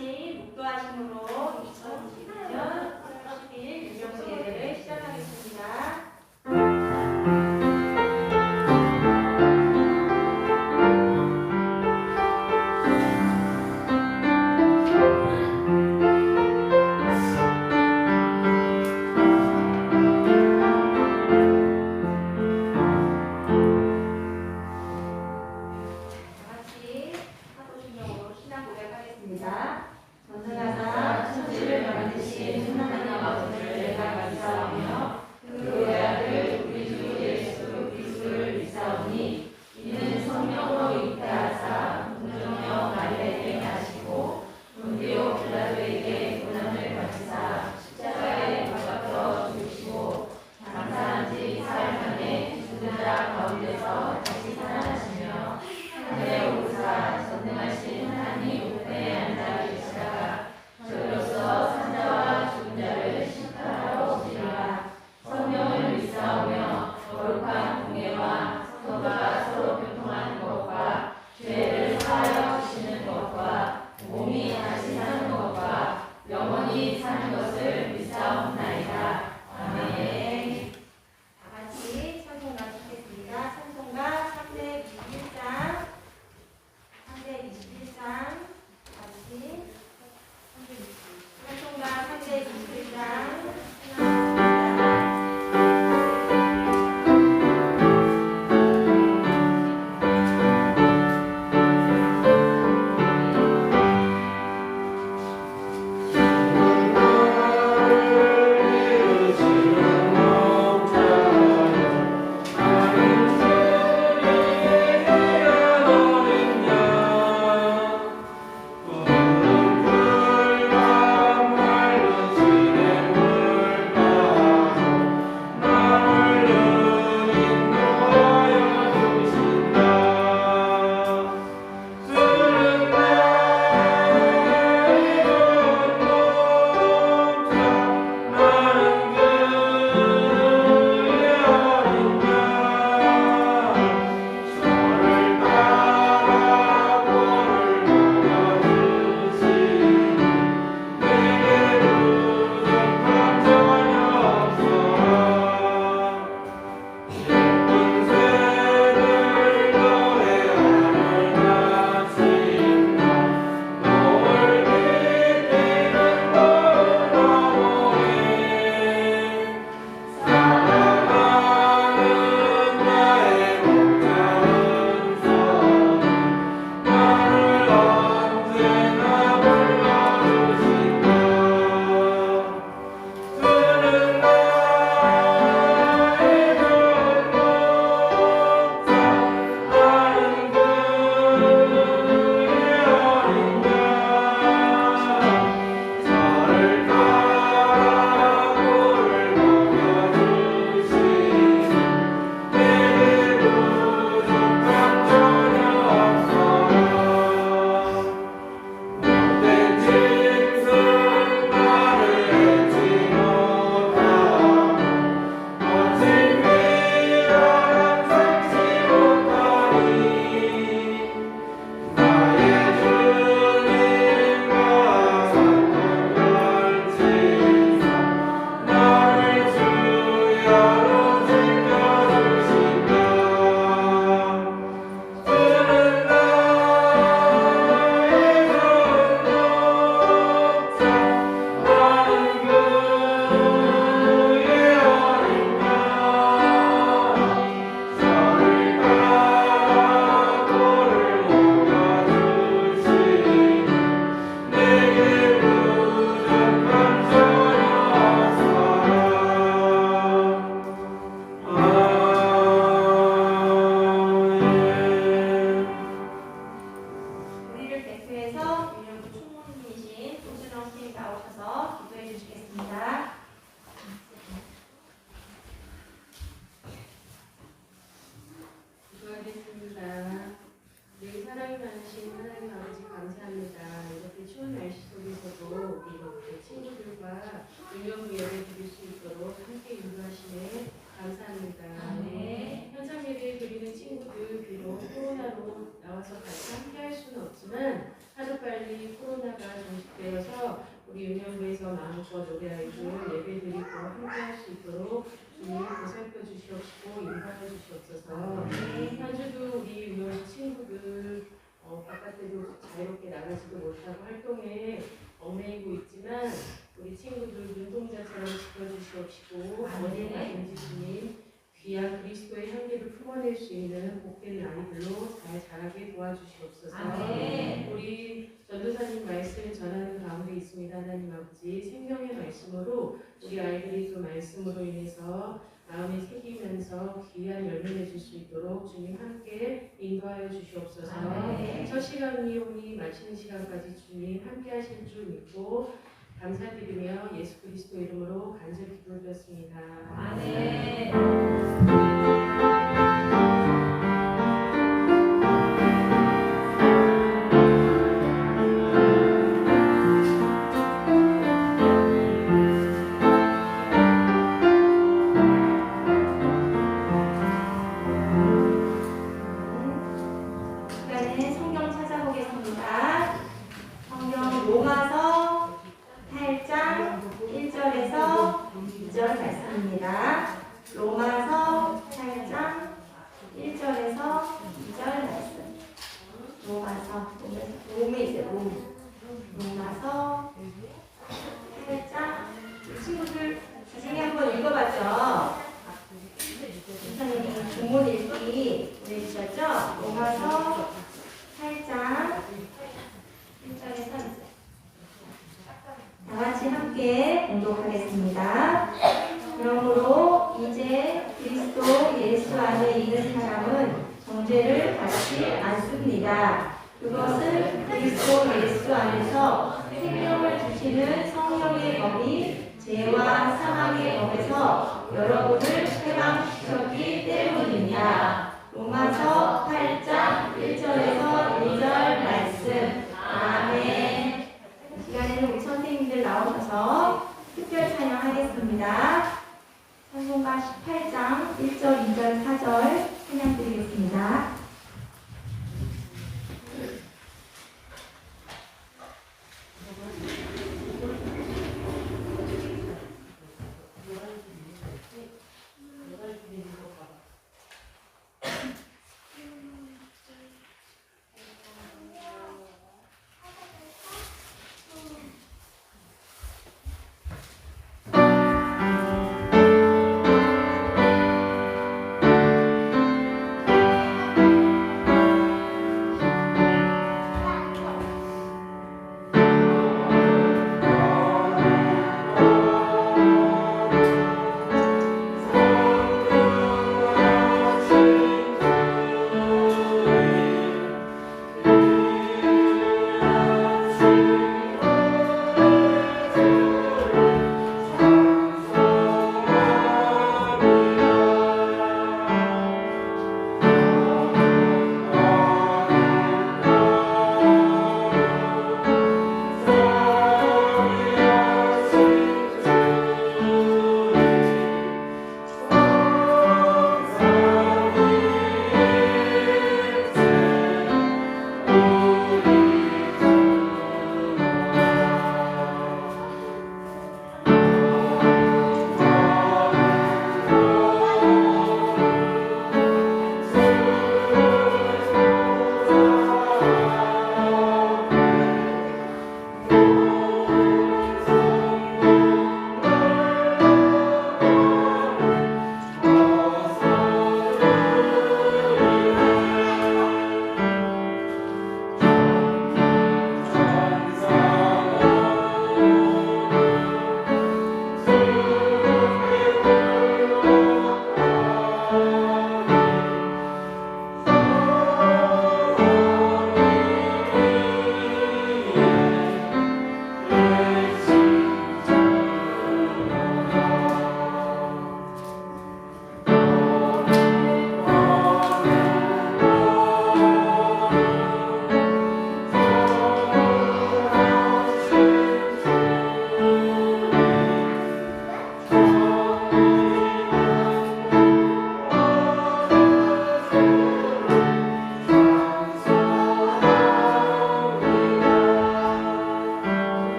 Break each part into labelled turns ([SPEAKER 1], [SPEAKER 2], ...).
[SPEAKER 1] 같이 묵도하심으로 우리
[SPEAKER 2] 아이들이
[SPEAKER 3] 또 말씀으로 인해서 마음이 새기면서 귀한 열매 맺을 수 있도록 주님 함께 인도하여 주시옵소서.
[SPEAKER 4] 아멘.
[SPEAKER 3] 첫 시간이 오니 마치는 시간까지 주님 함께 하실 줄 믿고 감사드리며 예수 그리스도 이름으로 간절히 기도드렸습니다.
[SPEAKER 4] 아멘.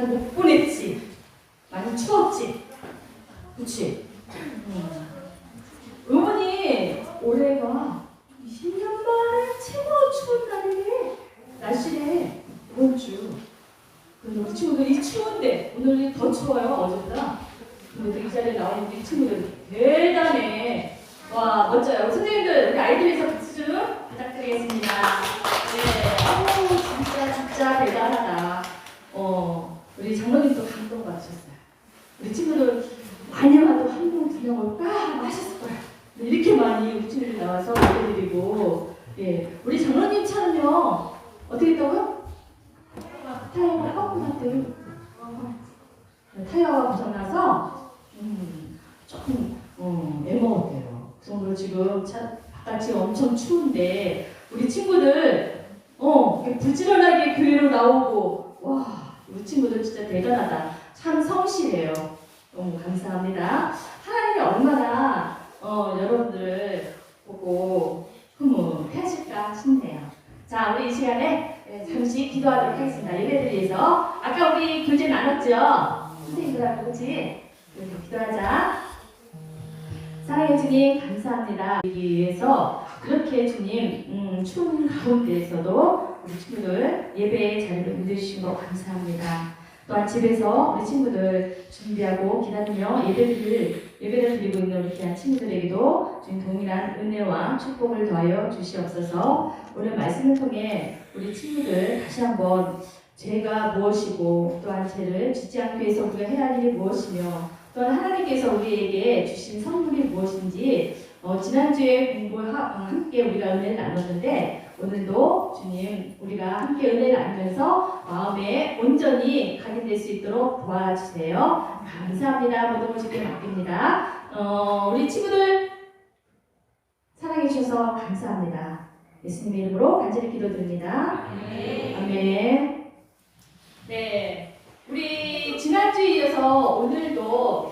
[SPEAKER 5] 음, 잘 못 보냈지. 많이 추웠지. 그치? 음. 어머니, 올해가 20년 만에 최고로 추운 날이래. 날씨래. 이번 주. 근데 우리 친구들이 추운데 오늘이 더 추워요, 어제보다. 근데 이 자리에 나온 우리 친구들 대단해. 와, 멋져요. 우리 선생님들, 우리 아이들 위해서 박수 좀 부탁드리겠습니다. 네, 아우, 진짜, 진짜 대단하다. 어, 우리 장로님도 감동받으셨어요. 우리 친구들 많이 와도 한 명, 두 명 올까? 하셨을 거야. 근데 이렇게 많이 우리 친구들이 나와서 예배드리고, 예, 우리 장로님처럼요, 어떻게 했다고요? 타이어가 꺾고 났대요. 타이어가 고장나서, 음, 조금, 음, 애먹었대요. 그래서 오늘 지금 차, 바깥이 엄청 추운데, 우리 친구들, 어, 부지런하게 교회로 나오고, 와, 우리 친구들 진짜 대단하다. 참 성실해요. 너무 감사합니다. 하나님이 얼마나, 어, 여러분들을 보고 흐뭇하실까 싶네요. 자, 우리 이 시간에 네, 잠시 기도하도록 하겠습니다. 예배를 위해서. 아까 우리 교제 나눴죠? 선생님들하고? 그래서 기도하자. 사랑해 주님, 감사합니다. 우리 위해서 그렇게 주님, 음, 추운 가운데에서도 우리 친구들 예배의 자리를 만들주신 거 감사합니다. 또한 집에서 우리 친구들 준비하고 기다리며 예배를, 예배를 드리고 있는 우리 귀한 친구들에게도 주님 동일한 은혜와 축복을 더하여 주시옵소서 오늘 말씀을 통해 우리 친구들 다시 한번 죄가 무엇이고 또한 죄를 짓지 않기 위해서 우리가 해야 할 일이 무엇이며 또한 하나님께서 우리에게 주신 선물이 무엇인지 어, 지난주에 공부하 어, 함께 우리가 은혜를 나눴는데 오늘도 주님 우리가 함께 은혜를 나누면서 마음에 온전히 각인될 수 있도록 도와주세요. 감사합니다. 모든 걸 주께 맡깁니다. 어, 우리 친구들 사랑해 주셔서 감사합니다. 예수님의 이름으로 간절히 기도드립니다. 아멘. 네, 우리 지난주에 이어서 오늘도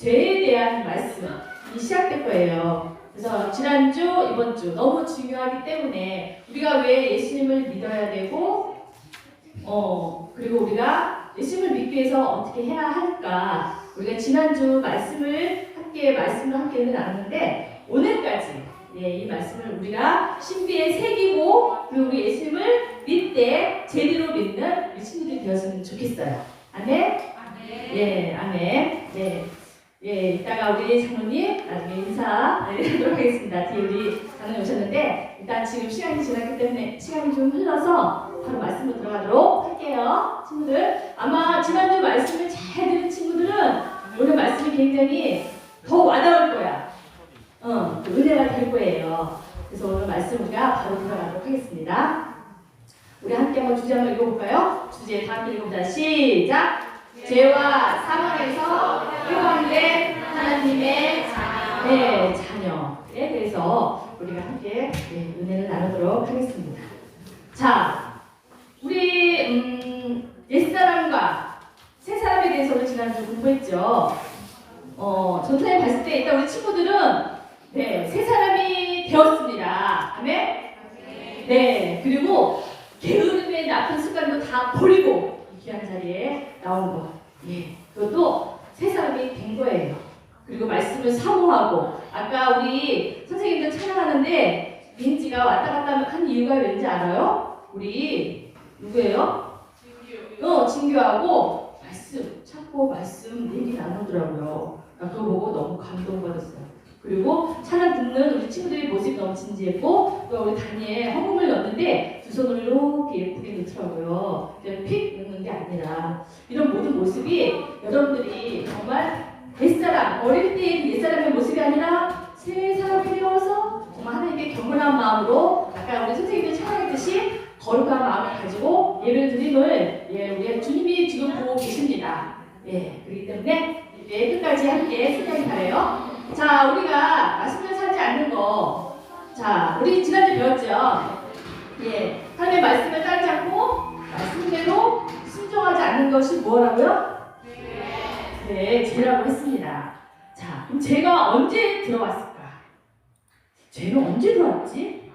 [SPEAKER 5] 죄에 대한 말씀이 시작될 거예요. 그래서 지난주, 이번 주 너무 중요하기 때문에 우리가 왜 예수님을 믿어야 되고, 어, 그리고 우리가 예수님을 믿기 위해서 어떻게 해야 할까? 우리가 지난주 말씀을 함께, 말씀을 함께 나눴는데, 오늘까지 예, 이 말씀을 우리가 신비에 새기고, 그리고 우리 예수님을 믿되 제대로 믿는 우리 친구들이 되었으면 좋겠어요. 아멘? 예, 아멘. 네. 예, 이따가 우리 장로님 나중에 인사 드리도록 하겠습니다. 뒤에 우리 장로님 오셨는데, 일단 지금 시간이 지났기 때문에 시간이 좀 흘러서 바로 말씀으로 들어가도록 할게요. 친구들. 아마 지난주 말씀을 잘 들은 친구들은 오늘 말씀이 굉장히 더 와닿을 거야. 어, 은혜가 될 거예요. 그래서 오늘 말씀 우리가 바로 들어가도록 하겠습니다. 우리 함께 한번 주제 한번 읽어볼까요? 주제 다 함께 읽어보자. 시작! 죄와 사망에서 회복된 하나님의 자녀. 네, 자녀에 대해서 우리가 함께 네, 은혜를 나누도록 하겠습니다. 자, 우리 음, 옛사람과 새사람에 대해서 우리 지난주 공부했죠. 어, 전타에 봤을 때 일단 우리 친구들은 네, 새사람이 되었습니다. 아멘? 네, 그리고 게으름의 나쁜 습관도 다 버리고 이 귀한 자리에 나온 거. 예, 그것도 새 사람이 된 거예요. 그리고 말씀을 사모하고 아까 우리 선생님들 찬양하는데 민지가 왔다 갔다 한 이유가 왠지 알아요? 우리 누구예요? 어, 진교하고 말씀 찾고 말씀 얘기 나누더라고요. 나 그거 보고 너무 감동받았어요. 그리고 찬양 듣는 우리 친구들의 모습이 너무 진지했고 또 우리 다니에 허공을 넣는데 두 손을 이렇게 예쁘게 넣더라고요. 그냥 픽 넣는 게 아니라 이런 모든 모습이 여러분들이 정말 옛사람 어릴 때의 그 옛사람의 모습이 아니라 새 사람이 되어서 정말 하나님께 경건한 마음으로 아까 우리 선생님들 찬양했듯이 거룩한 마음을 가지고 예배를 드림을 예, 우리 주님이 지금 보고 계십니다. 예, 그렇기 때문에 예, 끝까지 함께 승리하기 바래요. 자, 우리가 말씀을 하지 않는 거. 자, 우리 지난주 배웠죠? 예, 하나님의 말씀을 따르지 않고 말씀대로 순종하지 않는 것이 뭐라고요? 네, 죄라고 했습니다. 자, 그럼 죄가 언제 들어왔을까? 죄는 언제 들어왔지?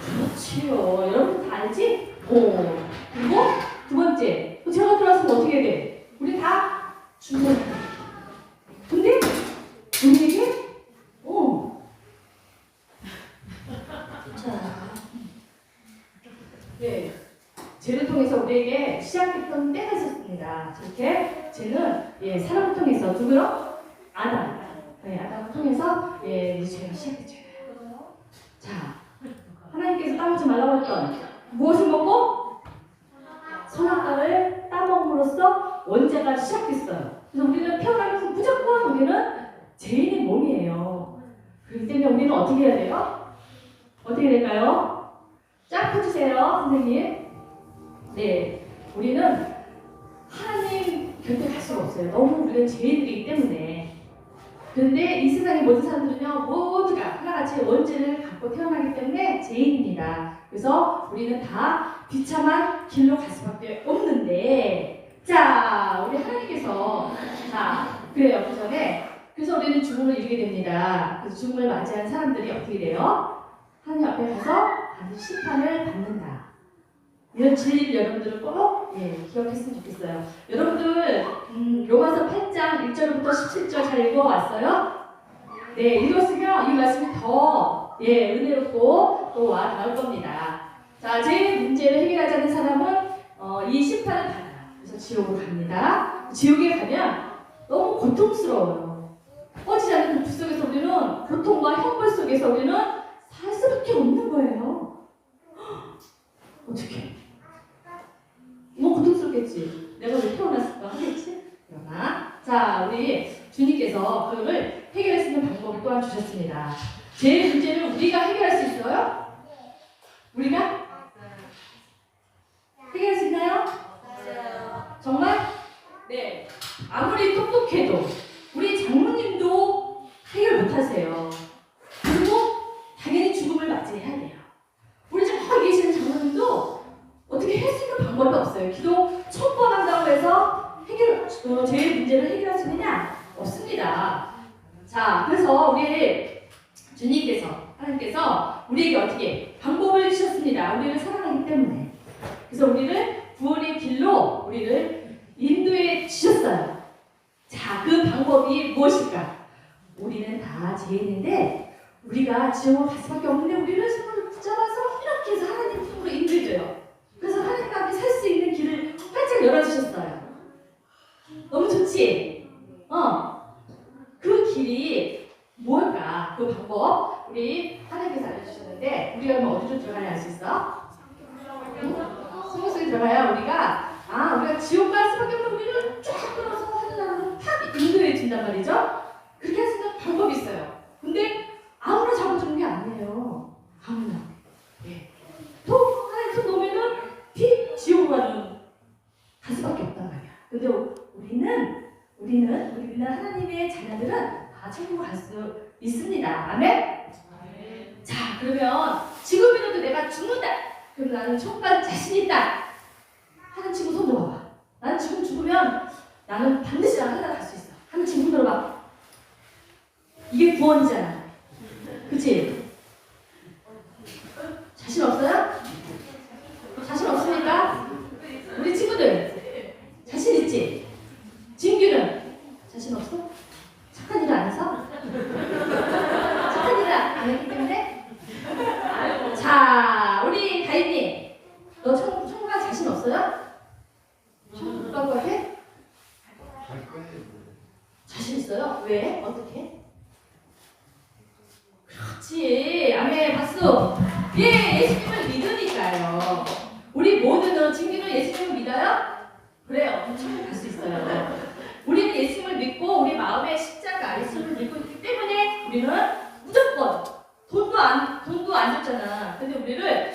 [SPEAKER 5] 그렇지요. 여러분 다 알지? 오. 그리고 두 번째, 또 죄가 들어왔으면 어떻게 돼? 우리 다 죽는 거야. 근데 우리에게, 어. 자, 네. 죄를 통해서 우리에게 시작했던 때가 있었습니다. 이렇게 죄는 예, 사람을 통해서 누구요? 아담. 네, 아담을 통해서 예, 이 죄가 시작됐죠. 자, 하나님께서 따먹지 말라고 했던 무엇을 먹고 선악과를 따먹음으로써 원죄가 시작됐어요. 그래서 우리는 태어나면서 무조건 우리는 죄인의 몸이에요. 그렇기 때문에 우리는 어떻게 해야 돼요? 어떻게 될까요? 쫙 펴주세요, 선생님. 네, 우리는 하나님 곁에 갈 수가 없어요. 너무 우리가 죄인들이기 때문에. 그런데 이 세상의 모든 사람들은요, 모두가 하나같이 원죄를 갖고 태어나기 때문에 죄인입니다. 그래서 우리는 다 비참한 길로 갈 수밖에 없는데, 자, 우리 하나님께서, 자, 그래요, 그 전에. 그래서 우리는 죽음을 이루게 됩니다. 그래서 죽음을 맞이한 사람들이 어떻게 돼요? 하나님 앞에 가서 반드시 심판을 받는다. 이런 진리를 여러분들은 꼭 예, 기억했으면 좋겠어요. 여러분들 음, 로마서 8장 1절부터 17절 잘 읽어왔어요? 네, 읽었으면 이 말씀이 더 예, 은혜롭고 또 와 닿을 겁니다. 자, 제 문제를 해결하자는 사람은 어, 이 심판을 받아요. 그래서 지옥으로 갑니다. 지옥에 가면 너무 고통스러워요. 꺼지지 않는 고통 속에서 우리는 고통과 형벌 속에서 우리는 살 수밖에 없는 거예요. 어떻게? 뭐 고통스럽겠지. 내가 왜 태어났을까 하겠지? 그러나 자 우리 주님께서 그거를 해결할 수 있는 방법을 또한 주셨습니다. 제 문제를 우리가 해결할 수 있어요? 우리가 해결할 수 있나요? 정말? 네. 아무리 똑똑해도 우리 장모님도 해결 못하세요. 그리고 당연히 죽음을 맞이해야 돼요. 우리 저기 계시는 장모님도 어떻게 할 수 있는 방법이 없어요. 기도 천번 한다고 해서 해결, 어, 제 문제를 해결할 수 있느냐? 없습니다. 자, 그래서 우리 주님께서, 하나님께서 우리에게 어떻게 방법을 주셨습니다. 우리를 사랑하기 때문에. 그래서 우리를 구원의 길로 우리를 인도해 주셨어요. 자, 그 방법이 무엇일까? 우리는 다 죄인인데 우리가 지옥을 갈 수밖에 없는데 우리를 손을 붙잡아서 이렇게 해서 하나님 품으로 인도해줘요. 그래서 하나님과 함께 살 수 있는 활짝 열어주셨어요. 너무 좋지? 어. 그 길이 뭘까? 그 방법 우리 하나님께서 알려주셨는데 우리가 그럼 어디로 들어가야 알수 있어? 성경 속에 들어가야 우리가 아 우리가 지옥 갈 수밖에 없는 우리를 쫙 끌어서 하나님은 탁 인도해 준단 말이죠. 그렇게 할 수 있는 방법이 있어요. 근데 아무나 잡아주는 게 아니에요. 아무나. 예. 또 하나님 손 놓으면은 피 지옥으로 가는 갈 수밖에 없단 말이야. 근데 우리는 우리는 우리는 하나님의 자녀들은 다 천국 갈수 있습니다. 아멘. 자 그러면 지금이라도 내가 죽는다. 그럼 나는 천국 갈 자신 있다. 하는 친구 손 들어봐. 나는 지금 죽으면 나는 반드시 나는 하나 갈수 있어. 하는 친구 손 들어봐. 이게 구원이잖아. 그치? 자신 없어요? 자신 없습니까? 우리 친구들 자신 있지? 진규는 자신 없어? 착한 일을 안 해서? 착한 일을 안 했기 때문에? 자, 우리 다인님, 너 청, 청구가 자신 없어요? 청구 가고 해? 자신 있어요? 왜? 어떻게? 그렇지. 아멘. 박수. 예, 예수님을 믿으니까요. 우리 모두는 친구는 예수님을 믿어요? 그래요. 천국 갈수 있어요. 우리는 예수님을 믿고 우리 마음에 십자가 예수님을 믿고 있기 때문에 우리는 무조건 돈도 안 돈도 안 줬잖아. 근데 우리를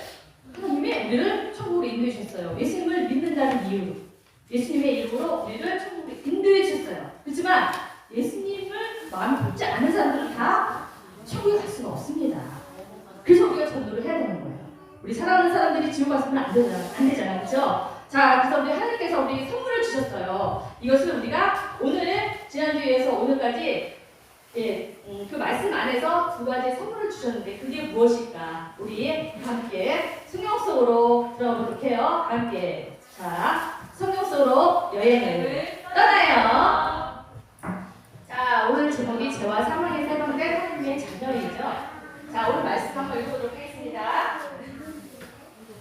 [SPEAKER 5] 하나님이 우리를 천국으로 인도해 주셨어요. 예수님을 믿는다는 이유. 예수님의 이름으로 우리를 인도해 주셨어요. 그렇지만 예수님을 마음에 붙지 않은 사람들은 다 천국에 갈 수가 없습니다. 그래서 우리가 전도를 해야 되는 거예요. 우리 사랑하는 사람들이 지옥 갔으면 안 되잖아, 안 되잖아, 그렇죠? 자, 그래서 우리 하나님께서 우리 선물을 주셨어요. 이것을 우리가 오늘 지난주에서 오늘까지 예, 음, 그 말씀 안에서 두 가지 선물을 주셨는데 그게 무엇일까? 우리 함께 성경 속으로 들어보도록 해요. 함께 자, 성경 속으로 여행을 떠나요. 자, 오늘 제목이 죄와 사망의 세번된 하나님의 자녀이죠. 자, 오늘 말씀 한번 읽어보도록 하겠습니다.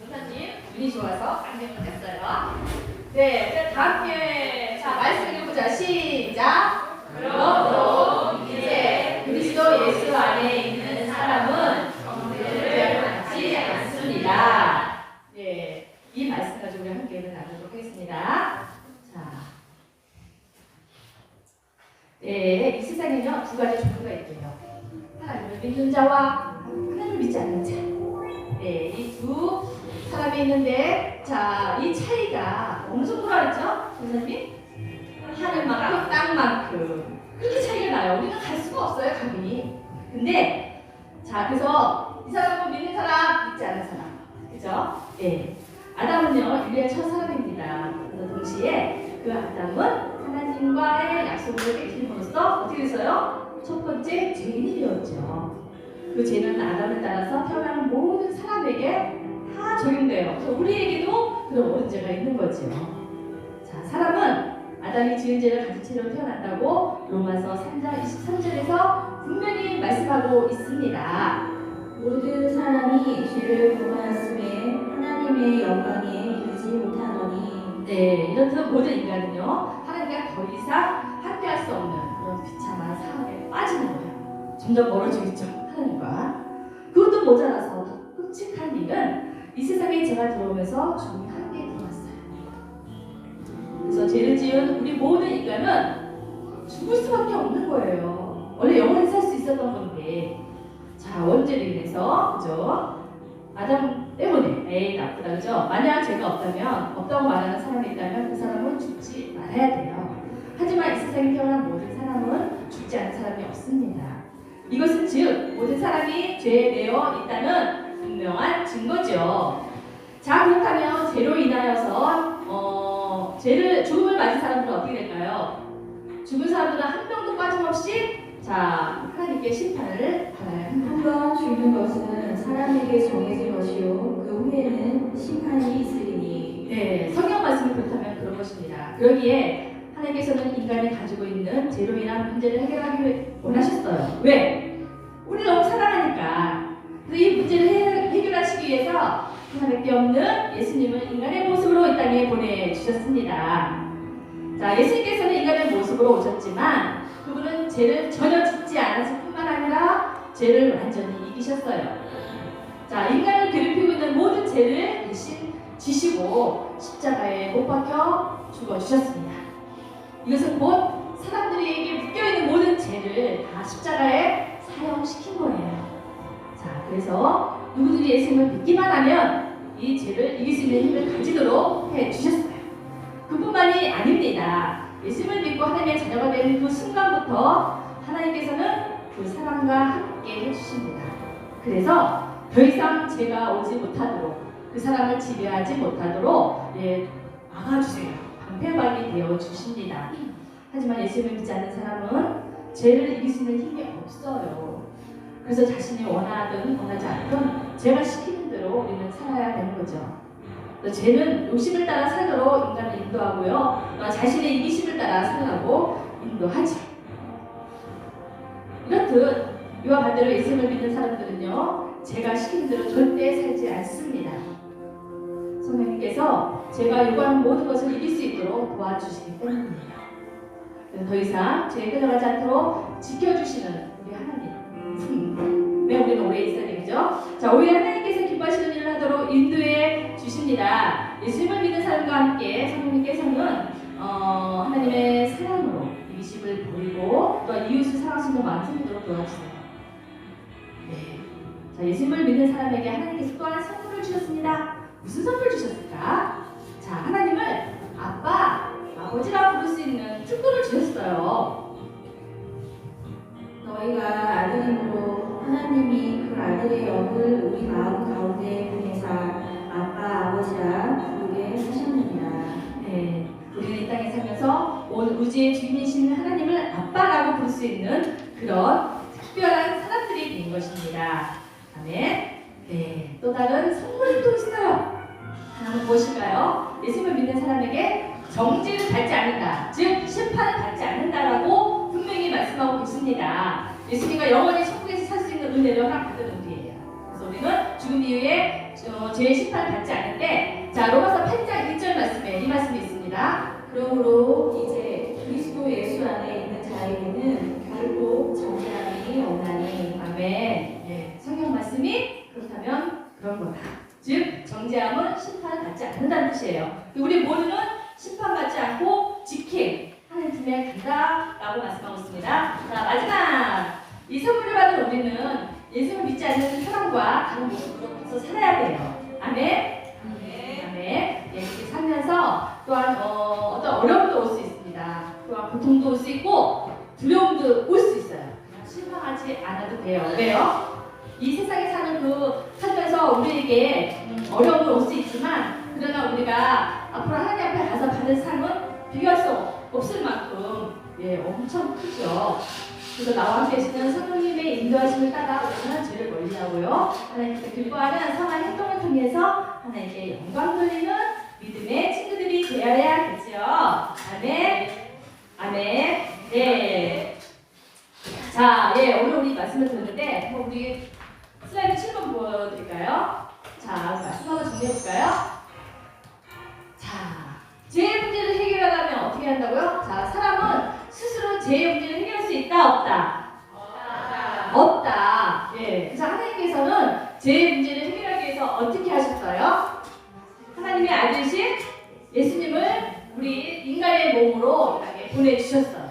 [SPEAKER 5] 선생님, 눈이 좋아서 안경 꺼냈어요. 네, 자, 다 함께 자, 말씀 읽어보자. 시작. 그러므로 이제 그리스도 예수 안에 있는 사람은 정죄를 받지 않습니다. 네, 이 말씀 가지고 우리 함께 나누도록 하겠습니다. 자, 네, 이 세상에는요 두 가지 종류가 있대요. 하나님을 믿는 자와 하나님을 믿지 않는 자. 네, 이 두 사람이 있는데, 자, 이 차이가 정도로 알죠, 선생님? 하늘만큼 땅만큼 그렇게 차이가 나요. 우리는 갈 수가 없어요, 감히. 근데 자, 그래서 이 사람은 믿는 사람, 믿지 않는 사람, 그죠? 예. 아담은요, 인류의 첫 사람입니다. 그래서 동시에 그 아담은 하나님과의 약속을 깨뜨림으로써 어떻게 됐어요? 첫 번째 죄인이 되었죠. 그 죄는 아담을 따라서 태어나는 모든 사람에게 다 적용돼요. 그래서 우리에게도 그런 원죄가 있는 거죠. 자, 사람은 아담이 지은 죄를 가진 채로 태어난다고 로마서 3장 23절에서 분명히 말씀하고 있습니다.
[SPEAKER 4] 모든 사람이 죄를 범하였음에 하나님의 영광에 이르지 못하노니
[SPEAKER 5] 네, 이렇듯 모든 인간은요, 하나님과 더 이상 함께할 수 없는 그런 비참한 상황에 빠지는 거예요. 점점 멀어지고 있죠, 하나님과. 그것도 모자라서 더 끔찍한 일은 이 세상에 제가 들어오면서 들어왔어요. 그래서 죄를 지은 우리 모든 인간은 죽을 수밖에 없는 거예요. 원래 영원히 살 수 있었던 건데, 자 원죄로 인해서 그죠? 아담 때문에 에이 나쁘다 그죠? 만약 죄가 없다면 없다고 말하는 사람이 있다면 그 사람은 죽지 말아야 돼요. 하지만 이 세상에 태어난 모든 사람은 죽지 않은 사람이 없습니다. 이것은 즉 모든 사람이 죄에 매여 있다는 분명한 증거죠. 자 그렇다면 죄로 인하여서 어, 죄를 죽음을 맞은 사람들은 어떻게 될까요? 죽은 사람들은 한 명도 빠짐없이 자 하나님께 심판을 받아야 합니다.
[SPEAKER 4] 한번 죽는 것은 사람에게 정해진 것이요 그 후에는 심판이 있으리니
[SPEAKER 5] 네, 성경 말씀이 그렇다면 그런 것입니다. 그러기에 하나님께서는 인간이 가지고 있는 죄로 인한 문제를 해결하기 원하셨어요. 왜? 우리 너무 사랑하니까. 그래서 이 문제를 해, 해결하시기 위해서 하나님께 없는 예수님을 인간의 모습으로 이 땅에 보내주셨습니다. 자, 예수님께서는 인간의 모습으로 오셨지만 그분은 죄를 전혀 짓지 않았을 뿐만 아니라 죄를 완전히 이기셨어요. 자, 인간을 괴롭히고 있는 모든 죄를 대신 지시고 십자가에 못 박혀 죽어주셨습니다. 이것은 곧 사람들에게 묶여있는 모든 죄를 다 십자가에 사용시킨 거예요. 자, 그래서 누구든지 예수님을 믿기만 하면 이 죄를 이길 수 있는 힘을 가지도록 해주셨어요. 그뿐만이 아닙니다. 예수님을 믿고 하나님의 자녀가 되는 그 순간부터 하나님께서는 그 사람과 함께 해주십니다. 그래서 더 이상 죄가 오지 못하도록 그 사람을 지배하지 못하도록 예, 막아주세요. 방패막이 되어 주십니다. 하지만 예수님을 믿지 않는 사람은 죄를 이길 수 있는 힘이 없어요. 그래서 자신이 원하든 원하지 않든 제가 시키는 대로 우리는 살아야 되는 거죠. 죄는 욕심을 따라 살도록 인간을 인도하고요. 또 자신의 이기심을 따라 살라고 인도하죠. 이렇듯 이와 반대로 예수님을 믿는 사람들은요, 제가 시키는 대로 절대 살지 않습니다. 성령님께서 제가 요구하는 모든 것을 이길 수 있도록 도와주시기 때문입니다. 더 이상 죄에 끌려가지 않도록 지켜주시는 우리 하나님. 네, 우리는 오래 있어야 되겠죠? 자, 오히려 하나님 기뻐하시는 일을 하도록 인도해 주십니다. 예수님을 믿는 사람과 함께 성령님께서는 어, 하나님의 사랑으로 이기심을 보이고 또 이웃을 사랑하시는 생기도록 도와주세요. 네. 자, 예수님을 믿는 사람에게 하나님께서 또한 선물을 주셨습니다. 무슨 선물 주셨을까? 자, 하나님을 아빠, 아버지라 부를 수 있는 너희가 아들임으로 하나님이 그 아들의 영을
[SPEAKER 4] 우리 마음 가운데 보내사 아빠 아버지라 부르게 하셨느니라.
[SPEAKER 5] 네, 우리는 이 땅에 살면서 온 우주의 주인이신 하나님을 아빠라고 볼 수 있는 그런 특별한 사람들이 된 것입니다. 아멘. 네, 또 다른 선물이 또 있어요. 하나는 무엇일까요? 예수를 믿는 사람에게 정죄를 받지 않는다. 즉 심판을 받지 않는다라고 계십니다. 예수님과 영원히 천국에서 살 수 있는 은혜를 허락받은 우리예요. 그래서 우리는 죽음 이후에 어, 죄의 심판을 받지 않는데, 자, 로마서 8장 1절 말씀에 이 말씀이 있습니다.
[SPEAKER 4] 그러므로 이제 그리스도 예수 안에 있는 자에게는 결코 정죄함이 없나니
[SPEAKER 5] 아멘. 예, 성경 말씀이 그렇다면 그런 거다. 즉 정죄함은 심판받지 않는다는 뜻이에요. 우리 모두는 심판받지 않고 지킴 하는 팀에 간다 라고 말씀하고 있습니다. 자 마지막 이 선물을 받은 우리는 예수를 믿지 않는 사람과 다른 모습으로 계속 살아야 돼요. 아멘. 아멘. 예, 이렇게 살면서 또한 어, 어떤 어려움도 올 수 있습니다. 또한 고통도 올 수 있고 두려움도 올 수 있어요. 그냥 실망하지 않아도 돼요. 왜요? 이 세상에 사는 그 살면서 우리에게 음, 어려움이 올 수 있지만 그러나 우리가 앞으로 하나님 앞에 가서 받을 상은 비교할 수 없 을 만큼 예 엄청 크죠. 그래서 나와 계시는 성령님의 인도하심을 따라 우리는 죄를 멀리하고요. 하나님께 기뻐하는 선한 행동을 통해서 하나님께 영광 돌리는 믿음의 친구들이 되어야겠죠. 아멘. 아멘. 네. 자, 예, 오늘 우리 말씀을 듣는데 한번 우리 슬라이드 7번 보여드릴까요? 자, 말씀 한번 정리해볼까요? 자, 죄의 문제를 해결하려면 어떻게 한다고요? 자, 사람은 스스로 죄의 문제를 해결할 수 있다, 없다? 없다. 예, 그래서 하나님께서는 죄의 문제를 해결하기 위해서 어떻게 하셨어요? 하나님의 아들이신 예수님을 우리 인간의 몸으로 보내주셨어요.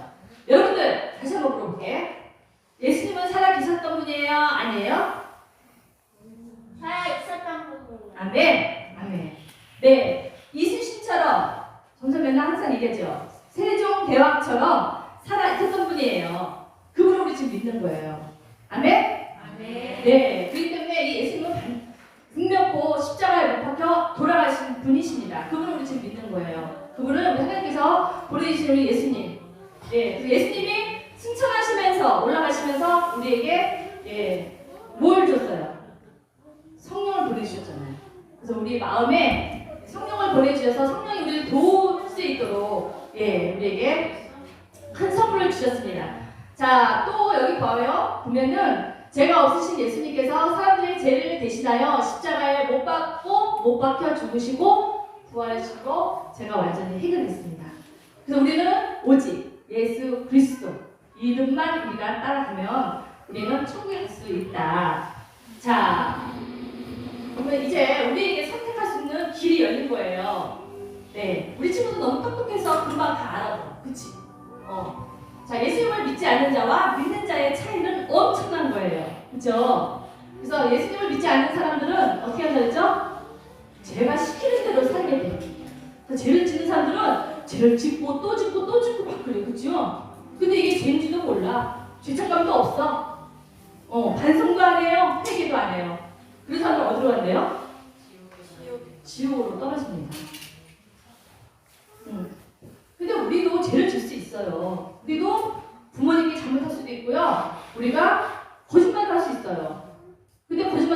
[SPEAKER 5] 여러분들, 다시 한번 물어볼게. 예수님은 살아 계셨던 분이에요? 아니에요?
[SPEAKER 3] 살아 있었던 부분.
[SPEAKER 5] 아멘. 아멘. 네. 이순신처럼 점점 맨날 항상 얘기하죠. 세종대왕처럼 살아 있었던 분이에요. 그분을 우리 지금 믿는 거예요. 아멘?
[SPEAKER 3] 아멘.
[SPEAKER 5] 네. 그렇기 때문에 이 예수님은 반- 분명코 십자가에 못 박혀 돌아가신 분이십니다. 그분을 우리 지금 믿는 거예요. 그분은 우리 하나님께서 보내주신 우리 예수님. 예, 그래서 예수님이 승천하시면서 올라가시면서 우리에게 예, 뭘 줬어요? 성령을 보내주셨잖아요. 그래서 우리 마음에 성령을 보내주셔서 성령이 우리를 도울 수 있도록 예, 우리에게 큰 선물을 주셨습니다. 자, 또 여기 봐요. 보면은 죄가 없으신 예수님께서 사람들의 죄를 대신하여 십자가에 못 박고 못 박혀 죽으시고 죄가 완전히 해결됐습니다. 그래서 우리는 오직 예수 그리스도 이름만 우리가 따라가면 우리는 천국에 갈 수 있다. 자, 그러면 이제 우리에게 선택할 수 있는 길이 열린 거예요. 네, 우리 친구도 너무 똑똑해서 금방 다 알아들어. 그치? 어. 자, 예수님을 믿지 않는 자와 믿는 자의 차이는 엄청난 거예요. 그죠? 그래서 예수님을 믿지 않는 사람들은 어떻게 그랬죠? 제가 시키는 대로 살게 돼요. 죄를 짓는 사람들은 죄를 짓고 또 짓고 또 짓고 막 그래. 그죠? 근데 이게 죄인지도 몰라. 죄책감도 없어. 어, 반성도 안 해요. 회개도 안 해요. 그런 사람들 어디로 간대요? 지옥으로 떨어집니다. 음. 근데 우리도 죄를 질 수 있어요. 우리도 부모님께 잘못할 수도 있고요. 우리가 거짓말을 할수 있어요. 근데 거짓말